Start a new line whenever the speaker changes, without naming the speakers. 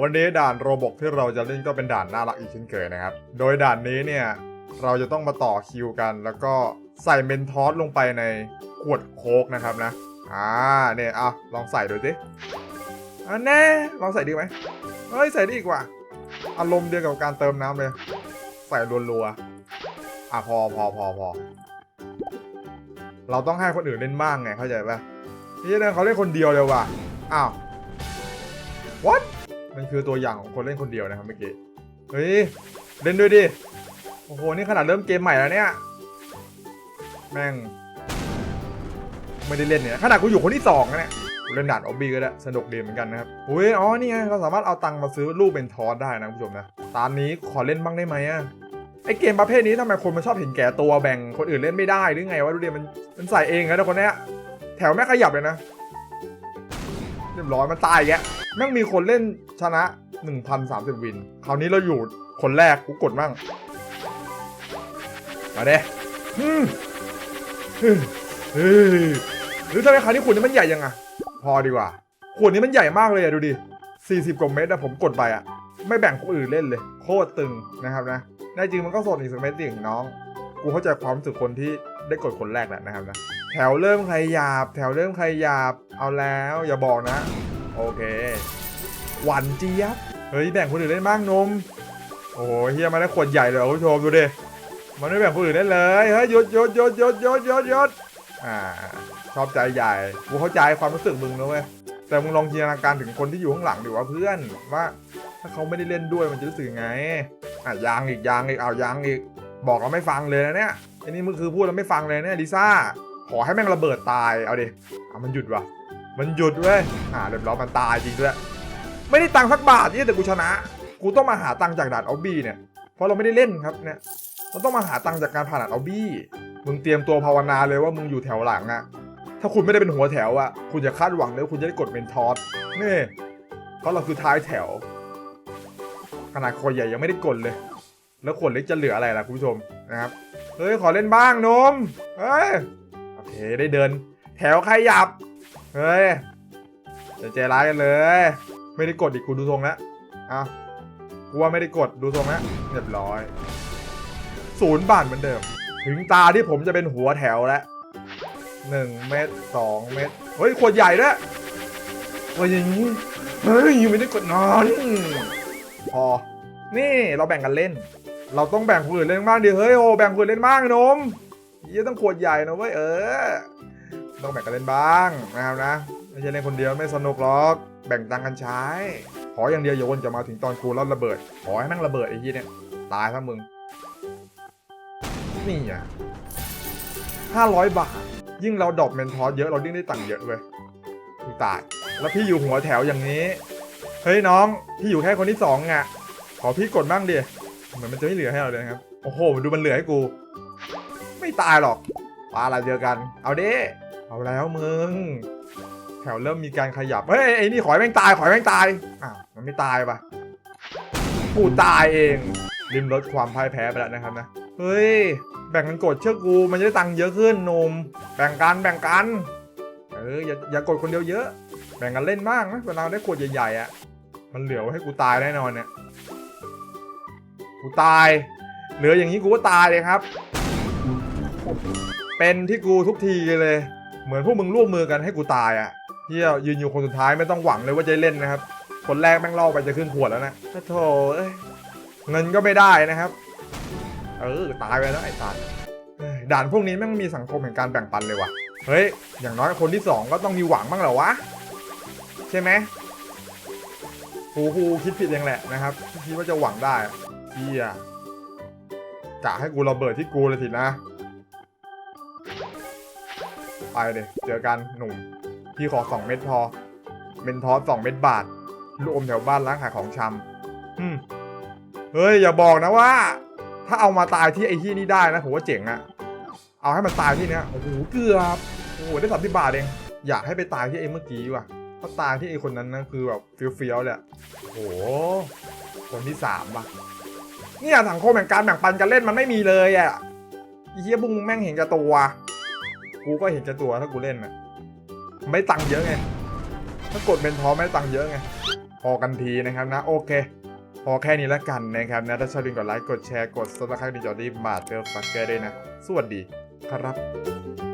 วันนี้ด่านโรบกที่เราจะเล่นก็เป็นด่านน่ารักอีกเช่นเคยนะครับ โดยด่านนี้เนี่ยเราจะต้องมาต่อคิวกัน แล้วก็ใส่เมนทอสลงไปในขวดโค้กนะครับนะ อ่าเนี่ยอะลองใส่ดูสิอันแน่ลองใส่ดีไหมเฮ้ยใส่ดีกว่ะอารมณ์เดียวกับการเติมน้ำเลย ใส่รัวๆอะพอพอพอพอเราต้องให้คนอื่นเล่นบ้างไงเข้าใจปะนี่เนี่ยเขาเล่นคนเดียวเลยว่ะอ้าว what มันคือตัวอย่างของคนเล่นคนเดียวนะครับเมื่อกี้ เฮ้ย เล่นด้วยดิ โอ้โห นี่ขนาดเริ่มเกมใหม่แล้วเนี่ย แม่ง ไม่ได้เล่นเนี่ย ขนาดกูอยู่คนที่สองนะเนี่ยกูเล่นด่านออบบี้ก็ได้ สนุกดีเหมือนกันนะครับอุ้ย อ๋อ นี่ไงเราสามารถเอาตังค์มาซื้อลูกเป็นทอสได้นะคุณผู้ชมนะตอนนี้ขอเล่นบ้างได้ไหมอะไอเกมประเภทนี้ทำไมคนมันชอบเห็นแก่ตัวแบ่งคนอื่นเล่นไม่ได้หรือไงวะดูดิมันมันใส่เองนะแต่คนเนี้ยแถวแม่ขยับเลยนะเรียบร้อยมันตายแก แม่งมีคนเล่นชนะ 1,030 วิน คราวนี้เราอยู่คนแรกกูกดมั่ง มาเด้หรือทำไมคราวนี้ขวดนี้มันใหญ่ยังอะพอดีกว่า ขวดนี้มันใหญ่มากเลยอะดูดิ 40 กว่าเมตรอะผมกดไปอะไม่แบ่งคนอื่นเล่นเลย โคตรตึงนะครับนะแน่จริงมันก็สดอีกสักเม็ดสิน้อง กูเข้าใจความรู้สึกคนที่ได้กดคนแรกแหละนะครับนะ แถวเริ่มใครหยาบ แถวเริ่มใครหยาบ เอาแล้ว อย่าบอกนะ โอเค หวานเจี๊ยบ เฮ้ยแบ่งคนอื่นเล่นบ้างนม โอ้โหเฮียมาได้ขวดใหญ่เลยคุณผู้ชมดูดิ มันไม่แบ่งคนอื่นเล่นเลย เฮ้ยหยุดหยุดหยุดหยุดหยุดหยุดหยุดอ่า ชอบใจใหญ่กูเข้าใจความรู้สึกมึงนะเว้ย แต่มึงลองจินตนาการถึงคนที่อยู่ข้างหลังดิว่าเพื่อนว่า ถ้าเขาไม่ได้เล่นด้วยมันจะรู้สึกไง อะยางอีกยางอีกเอายางอีก บอกเราไม่ฟังเลยนะเนี่ยอันนี้มึงคือพูดแล้วไม่ฟังเลยเนี่ยลิซ่า ขอให้แม่งระเบิดตาย เอาดิอะมันหยุดวะ มันหยุดเว้ยอ่าเรียบร้อยมันตายจริงด้วยไม่ได้ตังค์สักบาทเนี่ยแต่กูชนะ กูต้องมาหาตังค์จากด่านออบบี้เนี่ย เพราะเราไม่ได้เล่นครับเนี่ยเราต้องมาหาตังค์จากการผ่านด่านออบบี้มึงเตรียมตัวภาวนาเลยว่ามึงอยู่แถวหลังอะถ้าคุณไม่ได้เป็นหัวแถวอะคุณจะคาดหวังเลยว่าคุณจะได้กดเมนทอสนี่เพราะเราคือท้ายแถว ขนาดคนใหญ่ยังไม่ได้กดเลย แล้วขวดเล็กจะเหลืออะไรล่ะคุณผู้ชมนะครับเฮ้ยขอเล่นบ้างนมเฮ้ยโอเคได้เดิน แถวใครหยับ เฮ้ยจะใจร้ายกันเลย ไม่ได้กดอีกกูดูทรงแล้วอ้าวกูว่าไม่ได้กดดูทรงแล้วเรียบร้อยศูนย์บาทเหมือนเดิม ถึงตาที่ผมจะเป็นหัวแถวแล้วหนึ่งเมตรสองเมตรเฮ้ยขวดใหญ่ด้วยขวดอย่างนี้เฮ้ยยังไม่ได้กดนอนพอนี่เราแบ่งกันเล่น เราต้องแบ่งคนอื่นเล่นบ้างดิเฮ้ยโอแบ่งคนอื่นเล่นบ้างนมยี่ต้องขวดใหญ่นะเว้ยเออ ต้องแบ่งกันเล่นบ้างนะครับนะไม่ใช่เล่นคนเดียวไม่สนุกหรอก แบ่งตังค์กันใช้ ขออย่างเดียวอย่าวนจะมาถึงตอนกูแล้วระเบิด ขอให้แม่งระเบิดไอ้ยี่เนี่ยตายทั้งมึง นี่อะห้าร้อยบาท ยิ่งเราดรอปเมนทอสเยอะเรายิ่งได้ตังค์เยอะเว้ยตาย แล้วพี่อยู่หัวแถวอย่างนี้ เฮ้ยน้อง พี่อยู่แค่คนที่สองอะ ขอพี่กดบ้างดิ เหมือนมันจะไม่เหลือให้เราเลยครับ โอ้โห ดูมันเหลือให้กู ไม่ตายหรอกปลาอะไรเจอกัน เอาดิ เอาแล้วมึง แถวเริ่มมีการขยับ เฮ้ยไอ้นี่ขอให้แม่งตาย ขอให้แม่งตาย อ้าวมันไม่ตายปะกูตายเองริมลดความพ่ายแพ้ไปแล้วนะครับนะ เฮ้ย แบ่งกันกดเชื่อกู มันจะได้ตังค์เยอะขึ้นนม แบ่งกันแบ่งกัน เอออย่าอย่ากดคนเดียวเยอะ แบ่งกันเล่นบ้างนะเวลาได้ขวดใหญ่ๆอะ มันเหลือไว้ให้กูตายแน่นอนเนี่ยกูตาย เหลืออย่างนี้กูก็ตายเลยครับ เป็นที่กูทุกทีเลย เหมือนพวกมึงร่วมมือกันให้กูตายอะเที่ยยืนอยู่คนสุดท้ายไม่ต้องหวังเลยว่าจะเล่นนะครับ คนแรกแม่งล่อไปจะขึ้นขวดแล้วนะโธ่เอ้ยเงินก็ไม่ได้นะครับ เออตายไปแล้วไอ้ตายเอ้ยด่านพวกนี้แม่งมีสังคมแห่งการแบ่งปันเลยว่ะ เฮ้ย อย่างน้อยคนที่สองก็ต้องมีหวังบ้างเหรอวะ ใช่ไหมกูกูคิดผิดเองแหละนะครับที่คิดว่าจะหวังได้เฮียกะให้กูระเบิดที่กูเลยทีนะ ไปเลย เจอกันหนุ่มพี่ขอสองเม็ดพอ เมนทอสสองเม็ดบาทลูกอมแถวบ้านร้านขายของชำอืมเฮ้ย อย่าบอกนะว่า ถ้าเอามาตายที่ไอ้ที่นี่ได้นะ ผมว่าเจ๋งอะเอาให้มันตายที่เนี้ยโอ้โหเกือบโอ้โหได้สามสิบบาทเองอยากให้ไปตายที่ไอ้เมื่อกี้ว่ะเพราะตายที่ไอ้คนนั้นนะคือแบบเฟี้ยวๆเลยอะโอ้โหคนที่สามว่ะเนี่ยสังคมแห่งการแบ่งปันกันเล่นมันไม่มีเลยอะไอ้เฮียบุ้งแม่งเห็นแก่ตัว กูก็เห็นแก่ตัวถ้ากูเล่นนะไม่ตังค์เยอะไง ถ้ากดเป็นพอไม่ตังค์เยอะไง พอกันทีนะครับนะ โอเค พอแค่นี้แล้วกันนะครับนะ ถ้าชอบอย่าลืมกดไลค์ กดแชร์ กดซับสไครต์ดิจอดีบาทเตอร์ฟักเกอร์ด้วยนะ สวัสดีครับ